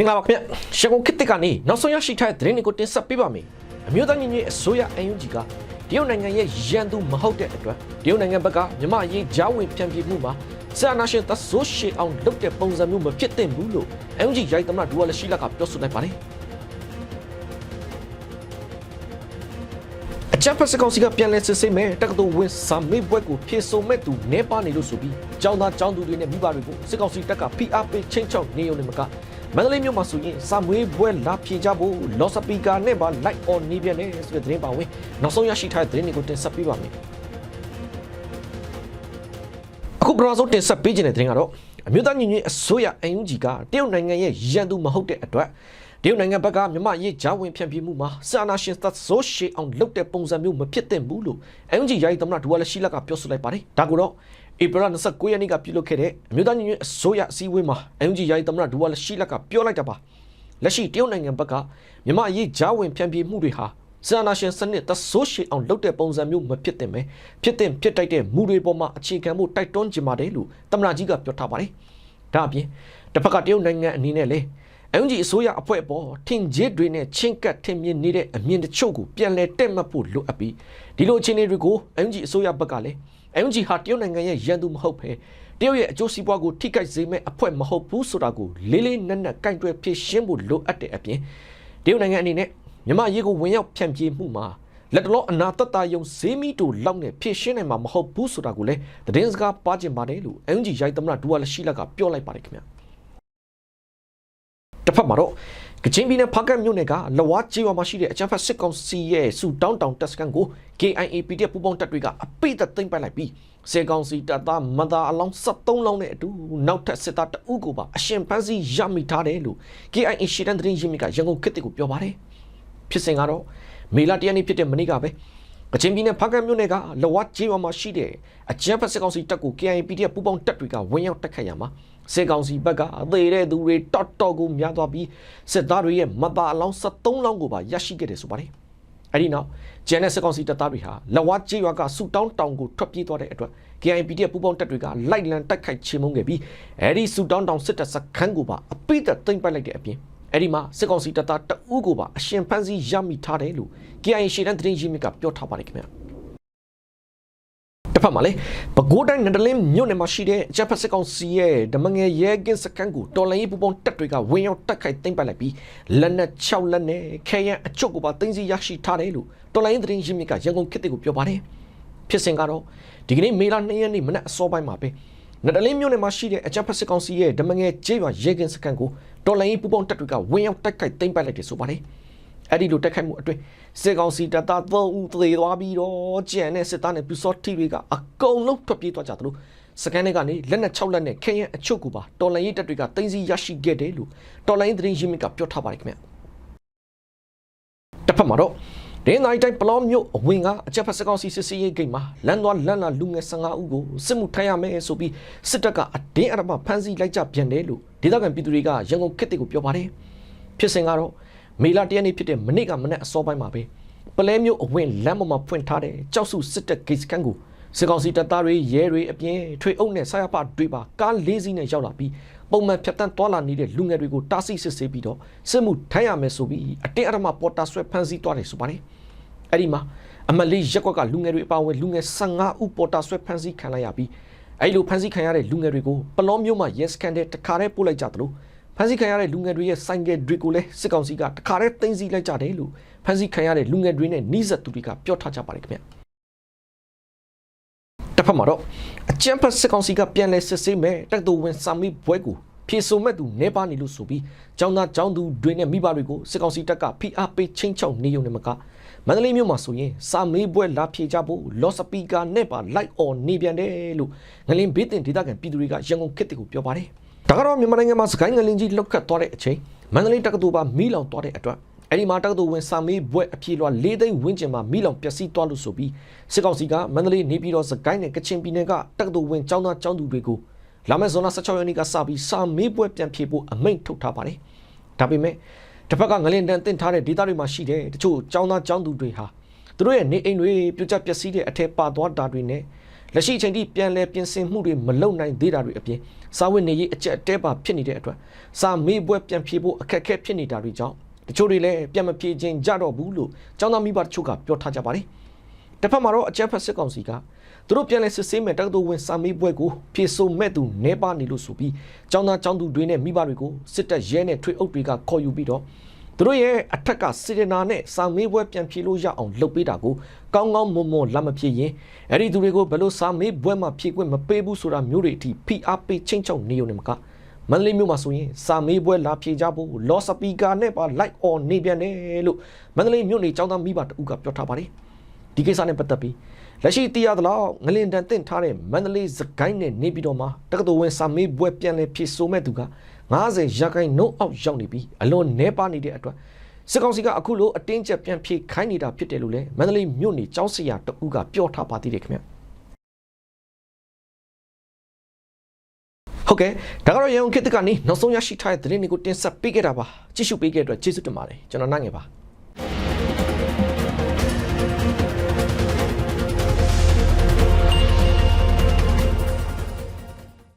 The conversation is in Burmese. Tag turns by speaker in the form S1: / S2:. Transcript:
S1: မင်္ဂလာပါခင်ဗျရှကုံခေတ်တစ်ကနေနောက်ဆုံးရရှိထားတဲ့သတင်းတွေကိုတင်ဆက်ပေးပါမယ်အမျိုးသားညီညွတ်ရေးအစိုးရ UNG ကတရုတ်နိုင်ငံရဲ့ရန်သူမဟုတ်တဲ့အတွက်တရုတ်နိုင်ငံဘက်ကမြန်မာအရေးကြားဝင်ဖြန့်ဖြေမှုမှာဆရာနာရှင်သဆိုးရှေအောင်လုပ်တဲ့ပုံစံမျိုးမဖြစ်သင့်ဘူးလို့ UNG ရိုက်သမရဒူဝါလရှိလကပြောဆိုလိုက်ပါတယ်အချပ်ဖက်စကောင်စီကပြန်လဲစစ်ဆေးမဲ့တက္ကသိုလ်ဝင်စာမေးပွဲကိုဖြေဆိုမဲ့သူနေပါနေလို့ဆိုပြီးကျောင်းသားကျောင်းသူတွေနဲ့မိဘတွေကိုစစ်ကောင်စီတပ်ကဖိအားပေးချင်းချောက်နေုံနဲ့မက မန္တလေးမြို့မှာဆိုရင်စာမွေးပွဲလာဖြေကြဖို့လော်စပီကာနဲ့ပါလိုက်အော်နေပြန်တယ်ဆိုတဲ့သတင်းပါဝင်နောက်ဆုံးရရှိထားတဲ့သတင်းတွေကိုတင်ဆက်ပေးပါမယ်အခုပထမဆုံးတင်ဆက်ပေးခြင်းတဲ့သတင်းကတော့အမျိုးသားညီညွတ်ရေးအစိုးရ UNG ကတရုတ်နိုင်ငံရဲ့ရန်သူမဟုတ်တဲ့အတွက် တရုတ်နိုင်ငံဘက်ကမြန်မာရေးဂျာဝင်ဖြန့်ဖြေမှုမှာစာနာရှင်သတ်ဆိုးရှေအောင်လုပ်တဲ့ပုံစံမျိုးမဖြစ်သင့်ဘူးလို့ UNG ယာယီသမ္မတဒူဝါလရှိလကပြောဆိုလိုက်ပါတယ်ဒါကတော့ဧပြီလ29ရက်နေ့ကပြုလုပ်ခဲ့တဲ့အမျိုးသားညီညွတ်ရေးအစိုးရအစည်းအဝေးမှာ UNG ယာယီသမ္မတဒူဝါလရှိလကပြောလိုက်တာပါလက်ရှိတရုတ်နိုင်ငံဘက်ကမြန်မာရေးဂျာဝင်ဖြန့်ဖြေမှုတွေဟာစာနာရှင်စနစ်သဆိုးရှေအောင်လုပ်တဲ့ပုံစံမျိုးမဖြစ်သင့်ပဲဖြစ်သင့်ဖြစ်တိုက်တဲ့မူတွေပေါ်မှာအခြေခံမှုတိုက်တွန်းကြပါတယ်လို့သမ္မတကြီးကပြောထားပါတယ်ဒါအပြင်တစ်ဖက်ကတရုတ်နိုင်ငံအနေနဲ့လည်း အန်ဂျီအစိုးရအဖွဲ့ပေါ်ထင်ကြီးတွေနဲ့ချင်းကပ်ထင်မြင်နေတဲ့အမြင်တချို့ကိုပြန်လဲတက်မှတ်ဖို့လိုအပ်ပြီးဒီလိုအခြေအနေတွေကိုအန်ဂျီအစိုးရဘက်ကလည်းအန်ဂျီဟာတရုတ်နိုင်ငံရဲ့ရန်သူမဟုတ်ပဲတရုတ်ရဲ့အကျိုးစီးပွားကိုထိခိုက်စေမဲ့အဖွဲ့မဟုတ်ဘူးဆိုတာကိုလေးလေးနက်နက်ကင်တွယ်ဖြေရှင်းဖို့လိုအပ်တဲ့အပြင်တရုတ်နိုင်ငံအနေနဲ့မြန်မာရေးကိုဝင်ရောက်ဖြန့်ပြေးမှုမှာလက်တလောအနာတတယုံဈေးမီတူလောက်နဲ့ဖြည့်ရှင်းနိုင်မှာမဟုတ်ဘူးဆိုတာကိုလည်းသတင်းစကားပါကျင်ပါတယ်လို့အန်ဂျီရိုက်သမရဒူဝါလရှိလကပြောလိုက်ပါတယ်ခင်ဗျာ တစ်ဖက်မှာတော့ကချင်ပြည်နယ်ဖားကတ်မြို့နယ်ကလဝါကျေးရွာမှာရှိတဲ့အချမ်းဖတ်စစ်ကောင်စီရဲ့စူတောင်းတောင်တပ်စခန်းကို KIA PDF ပူးပေါင်းတပ်တွေကအပိတ်သက်သိမ်းပိုက်လိုက်ပြီးစေကောင်စီတပ်သားမသားအလောင်း73လောင်းနဲ့အတူနောက်ထပ်စစ်သားတအုပ်ကိုပါအရှင်ဖမ်းဆီးရမိထားတယ်လို့ KIA ရှီတန်သတင်းရင်းမြစ်ကရန်ကုန်ခေတ်ကိုပြောပါတယ်ဖြစ်စဉ်ကတော့မေလတရနေ့ဖြစ်တဲ့မနေ့ကပဲကချင်ပြည်နယ်ဖားကတ်မြို့နယ်ကလဝါကျေးရွာမှာရှိတဲ့အကြမ်းဖက်စစ်ကောင်စီတပ်ကို KIA PDF ပူးပေါင်းတပ်တွေကဝင်ရောက်တိုက်ခိုက်ရမှာ စစ်ကောင်စီဘက်ကအသေးတဲ့သူတွေတော့တော့ကိုများသွားပြီးစစ်သားတွေရဲ့မသားအလောင်း73လောင်းကိုပါရရှိခဲ့တယ်ဆိုပါတယ်အဲ့ဒီနောက်ဂျန်နဲ့စစ်ကောင်စီတပ်သားတွေဟာလဝါကျေးရွာကဆူတောင်းတောင်ကိုထွက်ပြေးသွားတဲ့အတွက် KIA PDF ပူးပေါင်းတပ်တွေကလိုက်လံတိုက်ခိုက်ချေမှုန်းခဲ့ပြီးအဲ့ဒီဆူတောင်းတောင်စစ်တပ်စခန်းကိုပါအပိတ်သက်သိမ်းပိုက်လိုက်တဲ့အပြင်အဲ့ဒီမှာစစ်ကောင်စီတပ်သားတအူးကိုပါအရှင်ဖမ်းဆီးရမိထားတယ်လို့ KIA ရှေ့တန်းသတင်းရင်းမြစ်ကပြောထားပါတယ်ခင်ဗျာ တစ်ဖက်မှာလေပဲခူးတိုင်းနန္ဒလင်းမြို့နယ်မှာရှိတဲ့အကြပ်ဖက်စစ်ကောင်စီရဲ့ဓမငယ်ရဲကင်းစကန်ကိုတော်လိုင်းရေးပူပေါင်းတပ်တွေကဝင်ရောက်တက်ခိုက်သိမ်းပိုက်လိုက်ပြီးလက်နက်6လက်နဲ့ခဲယံအချုပ်ကိုပါသိမ်းဆည်းရရှိထားတယ်လို့တော်လိုင်းရေးသတင်းရင်းမြစ်ကရန်ကုန်ခေတ်ကိုပြောပါတယ်ဖြစ်စဉ်ကတော့ဒီကနေ့မေလ2ရက်နေ့မနက်အစောပိုင်းမှာပဲနန္ဒလင်းမြို့နယ်မှာရှိတဲ့အကြပ်ဖက်စစ်ကောင်စီရဲ့ဓမငယ်ကျေးရွာရဲကင်းစကန်ကိုတော်လိုင်းရေးပူပေါင်းတပ်တွေကဝင်ရောက်တက်ခိုက်သိမ်းပိုက်လိုက်တယ်ဆိုပါတယ် အဲ့ဒီလိုတက်ခိုက်မှုအတွင်းစစ်ကောင်စီတပ်သား3ဦးသေသွားပြီးတော့ကြံတဲ့စစ်သားနဲ့ပြူစောတိတွေကအကုန်လုံးထွက်ပြေးသွားကြသလိုစကန်တွေကနေလက်နက်6လက်နဲ့ခဲယံအချုပ်ကိုပါတော်လိုင်းရေးတပ်တွေကတင်းစီရရှိခဲ့တယ်လို့တော်လိုင်းသတင်းရင်းမြစ်ကပြောထားပါတယ်ခင်ဗျတစ်ဖက်မှာတော့ဒင်းနိုင်တိုင်းပလောမျိုးအဝင်ကအချက်ဖက်စကောင်စီစစ်စီရေးဂိတ်မှာလမ်းသွားလမ်းလာလူငယ်15ဦးကိုစစ်မှုထမ်းရမယ်ဆိုပြီးစစ်တပ်ကအတင်းအဓမ္မဖမ်းဆီးလိုက်ကြပြန်တယ်လို့ဒေသခံပြည်သူတွေကရန်ကုန်ခေတ်တွေကိုပြောပါတယ်ဖြစ်စဉ်ကတော့ မေလတရက်နေ့ဖြစ်တဲ့မနေ့ကမနေ့အစောပိုင်းမှာပဲပလဲမျိုးအဝင်လမ်းပေါ်မှာဖွင့်ထားတဲ့ကြောက်စုစစ်တပ်ဂိတ်စခန်းကိုစစ်ကောင်စီတပ်သားတွေရဲတွေအပြင်ထွေအုပ်နဲ့ဆရာဖတွေပါကားလေးစီးနဲ့ရောက်လာပြီးပုံမှန်ဖြတ်တန်းသွားလာနေတဲ့လူငယ်တွေကိုတားဆီးစစ်ဆေးပြီးတော့စစ်မှုထမ်းရမယ်ဆိုပြီးအတင်းအဓမ္မပေါ်တာဆွဲဖမ်းဆီးသွားတယ်ဆိုပါတယ်အဲ့ဒီမှာအမလေးရက်ကွက်ကလူငယ်တွေအပါအဝင်လူငယ်15ဦးပေါ်တာဆွဲဖမ်းဆီးခံလိုက်ရပြီးအဲ့လိုဖမ်းဆီးခံရတဲ့လူငယ်တွေကိုပလောမျိုးမှာရဲစခန်းတဲ့တခါတည်းပို့လိုက်ကြသလို ဖမ်းဆီးခံရတဲ့လူငယ်တွေရဲ့ဆိုင်ကယ်တွေကိုလည်းစစ်ကောင်စီကတခါတည်းသိမ်းဆည်းလိုက်ကြတယ်လို့ဖမ်းဆီးခံရတဲ့လူငယ်တွေနဲ့နှိစက်သူတွေကပြောထားကြပါတယ်ခင်ဗျတစ်ဖက်မှာတော့အကြံဖက်စစ်ကောင်စီကပြန်လဲစစ်ဆေးမဲ့တက်တူဝင်စာမီဘွဲကိုဖြေဆိုမဲ့သူနေပါနေလို့ဆိုပြီးចောင်းသားចောင်းသူတွေနဲ့မိဘတွေကိုစစ်ကောင်စီတပ်ကဖိအားပေးချင်းချောက်နေုံနဲ့မကမန္တလေးမြို့မှာဆိုရင်စာမေးပွဲလာဖြေကြဖို့လော့စပီကာနဲ့ပါလိုက်အော်နေပြန်တယ်လို့ငလင်ဘေးတင်ဒေသခံပြည်သူတွေကရန်ကုန်ခေတ်တွေကိုပြောပါတယ် ဒါကတော့မြန်မာနိုင်ငံမှာစကိုင်းငလင်ကြီးလောက်ခတ်သွားတဲ့အချိန်မန္တလေးတက္ကသိုလ်ပါမီးလောင်သွားတဲ့အတွက်အဲ့ဒီမှာတက္ကသိုလ်ဝင်စာမေးဘွဲ့အပြေလွှာ၄သိန်းဝန်းကျင်မှာမိလောင်ပျက်စီးသွားလို့ဆိုပြီးစစ်ကောင်စီကမန္တလေးနေပြည်တော်စကိုင်းနဲ့ကချင်ပြည်နယ်ကတက္ကသိုလ်ဝင်ကျောင်းသားကျောင်းသူတွေကိုလာမယ့်ဇွန်လ16ရက်နေ့ကစပြီးစာမေးပွဲပြန်ဖြေဖို့အမိန့်ထုတ်ထားပါတယ်။ဒါပေမဲ့တစ်ဖက်ကငလင်တန်တင်ထားတဲ့ဒေသတွေမှာရှိတဲ့တချို့ကျောင်းသားကျောင်းသူတွေဟာသူတို့ရဲ့နေအိမ်တွေပြိုကျပျက်စီးတဲ့အထက်ပါသွားတာတွေနဲ့ လက်ရှိအချိန်ထိပြန်လည်ပြင်ဆင်မှုတွေမလုပ်နိုင်သေးတာတွေအပြင်စာဝတ်နေရေးအကျက်အတဲပါဖြစ်နေတဲ့အတွက်စာမေးပွဲပြန်ဖြေဖို့အခက်အခဲဖြစ်နေတာတွေကြောင့်တချို့တွေလည်းပြန်မဖြေခြင်းကြတော့ဘူးလို့ចောင်းသားမိဘတချို့ကပြောထားကြပါတယ်တစ်ဖက်မှာတော့အကြက်ဖက်စစ်ကောင်စီကသူတို့ပြန်လဲစစ်ဆေးမဲ့တက္ကသိုလ်ဝင်စာမေးပွဲကိုဖြေဆိုမဲ့သူနေပါနေလို့ဆိုပြီးចောင်းသားចောင်းသူတွေနဲ့မိဘတွေကိုစစ်တပ်ရဲနဲ့ထွေအုပ်တွေကခေါ်ယူပြီးတော့ သူတို့ရဲ့အထက်ကစေတနာနဲ့စာမေးပွဲပြန်ဖြေလို့ရအောင်လုပ်ပေးတာကိုကောင်းကောင်းမွန်မွန်လက်မဖြေရင်အဲ့ဒီသူတွေကိုဘယ်လိုစာမေးပွဲမှာဖြေခွင့်မပေးဘူးဆိုတာမျိုးတွေအထိဖိအားပေးချင်းချောက်နေုံနဲ့မကမန္တလေးမြို့မှာဆိုရင်စာမေးပွဲလာဖြေကြဖို့လော်စပီကာနဲ့ပါ like on နေပြန်တယ်လို့မန္တလေးမြို့နေចောင်းသားမိဘတအုပ်ကပြောထားပါတယ်ဒီကိစ္စနဲ့ပတ်သက်ပြီးလက်ရှိသိရသလောက်ငလင်တန်တင့်ထားတဲ့မန္တလေးစကိုင်းနဲ့နေပြည်တော်မှာတက္ကသိုလ်ဝင်စာမေးပွဲပြန်လည်ဖြေဆိုမဲ့သူက 90ရာခိုင်နှုန်းအောက်ရောက်နေပြီးအလွန်နှဲပါနေတဲ့အတွက်စစ်ကောင်စီကအခုလိုအတင်းကျပ်ပြန်ဖြေခိုင်းနေတာဖြစ်တယ်လို့လည်းမန္တလေးမြို့နေကျောင်းဆရာတဦးကပြောထားပါသေးတယ်ခင်ဗျဟုတ်ကဲ့ဒါကတော့ရေုံခေတ်တကနေနောက်ဆုံးရရှိထားတဲ့သတင်းတွေကိုတင်ဆက်ပေးခဲ့တာပါကြည့်ရှုပေးခဲ့တဲ့အတွက်ကျေးဇူးတင်ပါတယ်ကျွန်တော်နိုင်ငယ်ပါ